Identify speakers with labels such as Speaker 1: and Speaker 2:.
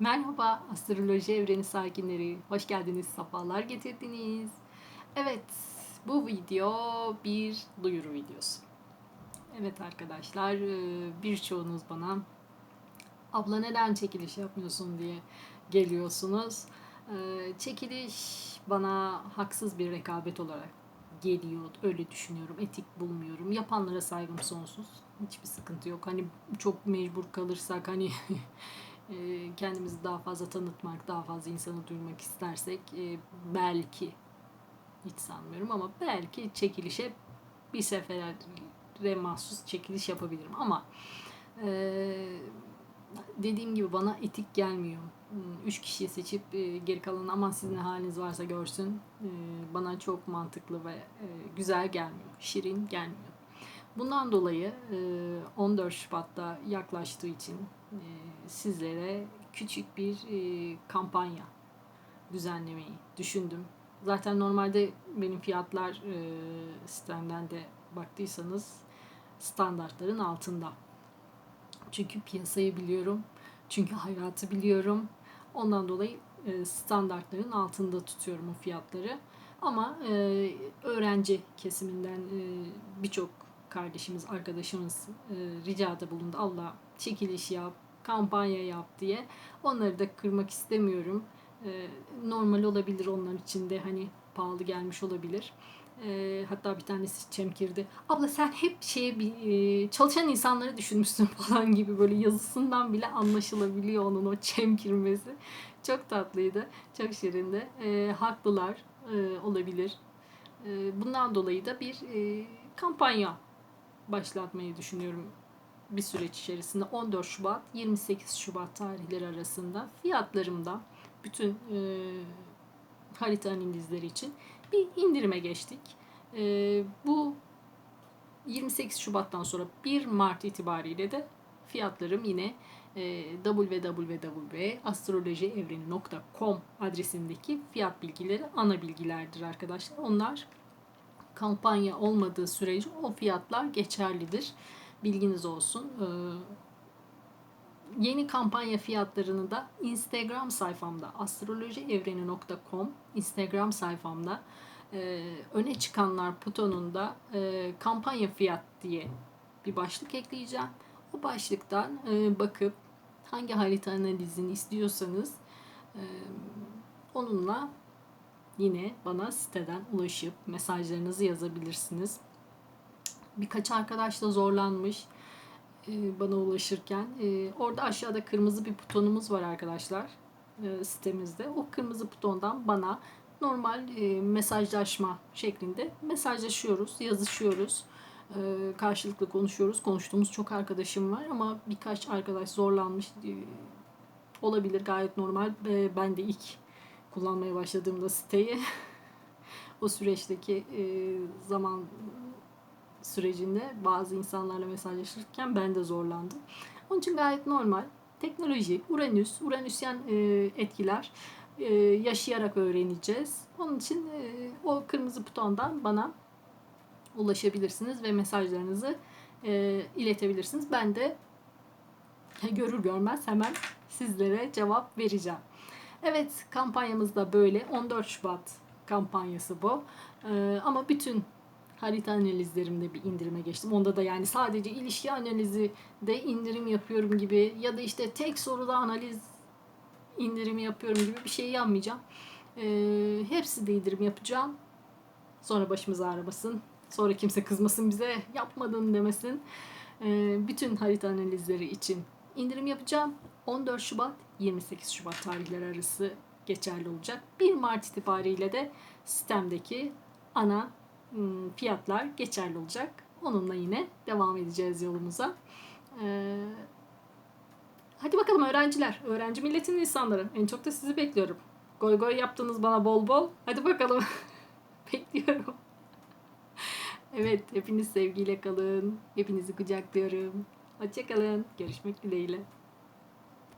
Speaker 1: Merhaba astroloji evreni sakinleri. Hoş geldiniz, sefalar getirdiniz. Evet, bu video bir duyuru videosu. Evet arkadaşlar, e, birçoğunuz bana abla neden çekiliş yapmıyorsun diye geliyorsunuz. E, Çekiliş bana haksız bir rekabet olarak geliyor. Öyle düşünüyorum. Etik bulmuyorum. Yapanlara saygım sonsuz. Hiçbir sıkıntı yok. Hani çok mecbur kalırsak hani kendimizi daha fazla tanıtmak, daha fazla insanı duyurmak istersek e, belki hiç sanmıyorum ama belki çekilişe bir sefere mahsus çekiliş yapabilirim ama e, dediğim gibi bana etik gelmiyor. Üç kişiyi seçip e, geri kalan aman sizin haliniz varsa görsün bana çok mantıklı ve güzel gelmiyor. Şirin gelmiyor. Bundan dolayı e, 14 Şubat'ta yaklaştığı için sizlere küçük bir e, kampanya düzenlemeyi düşündüm. Zaten normalde benim fiyatlar e, sistemden de baktıysanız standartların altında. Çünkü piyasayı biliyorum. Çünkü hayatı biliyorum. Ondan dolayı e, standartların altında tutuyorum o fiyatları. Ama e, öğrenci kesiminden e, birçok kardeşimiz, arkadaşımız e, ricada bulundu. Allah çekiliş yap, kampanya yap diye. Onları da kırmak istemiyorum. E, normal olabilir onlar için de hani pahalı gelmiş olabilir. E, hatta bir tanesi çemkirdi. Abla sen hep şeye e, çalışan insanları düşünmüşsün falan gibi böyle yazısından bile anlaşılabiliyor onun o çemkirmesi. Çok tatlıydı. Çok şirindi. E, haklılar e, olabilir. E, bundan dolayı da bir e, kampanya başlatmayı düşünüyorum bir süreç içerisinde 14 Şubat 28 Şubat tarihleri arasında fiyatlarımda bütün e, harita analizleri için bir indirime geçtik. E, bu 28 Şubat'tan sonra 1 Mart itibariyle de fiyatlarım yine e, www.astrolojievreni.com adresindeki fiyat bilgileri ana bilgilerdir arkadaşlar. Onlar kampanya olmadığı sürece o fiyatlar geçerlidir. Bilginiz olsun. Ee, yeni kampanya fiyatlarını da Instagram sayfamda astrolojievreni.com Instagram sayfamda e, öne çıkanlar butonunda e, kampanya fiyat diye bir başlık ekleyeceğim. O başlıktan e, bakıp hangi harita analizini istiyorsanız e, onunla yine bana siteden ulaşıp mesajlarınızı yazabilirsiniz. Birkaç arkadaş da zorlanmış e, bana ulaşırken. E, orada aşağıda kırmızı bir butonumuz var arkadaşlar e, sitemizde. O kırmızı butondan bana normal mesajlaşma şeklinde mesajlaşıyoruz, yazışıyoruz. Karşılıklı konuşuyoruz. Konuştuğumuz çok arkadaşım var ama birkaç arkadaş zorlanmış olabilir gayet normal. Ben de ilk kullanmaya başladığımda siteyi o süreçteki zaman sürecinde bazı insanlarla mesajlaşırken ben de zorlandım. Onun için gayet normal. Teknoloji, Uranüs, Uranüsyen e, etkiler e, yaşayarak öğreneceğiz. Onun için e, o kırmızı butondan bana ulaşabilirsiniz ve mesajlarınızı iletebilirsiniz. Ben de görür görmez hemen sizlere cevap vereceğim. Evet kampanyamız da böyle. 14 Şubat kampanyası bu. Ama bütün harita analizlerimde bir indirime geçtim. Onda da yani sadece ilişki analizi de indirim yapıyorum gibi ya da işte tek soruda analiz indirimi yapıyorum gibi bir şey yapmayacağım. Ee, hepsi de indirim yapacağım. Sonra başımız ağrımasın. Sonra kimse kızmasın bize yapmadın demesin. Ee, bütün harita analizleri için indirim yapacağım. 14 Şubat 28 Şubat tarihleri arası geçerli olacak. 1 Mart itibariyle de sistemdeki ana fiyatlar geçerli olacak. Onunla yine devam edeceğiz yolumuza. Ee, hadi bakalım öğrenciler, öğrenci milletinin insanları. En çok da sizi bekliyorum. Goy goy yaptınız bana bol bol. Hadi bakalım. Bekliyorum. Evet, hepiniz sevgiyle kalın. Hepinizi kucaklıyorum. Hoşçakalın. Görüşmek dileğiyle.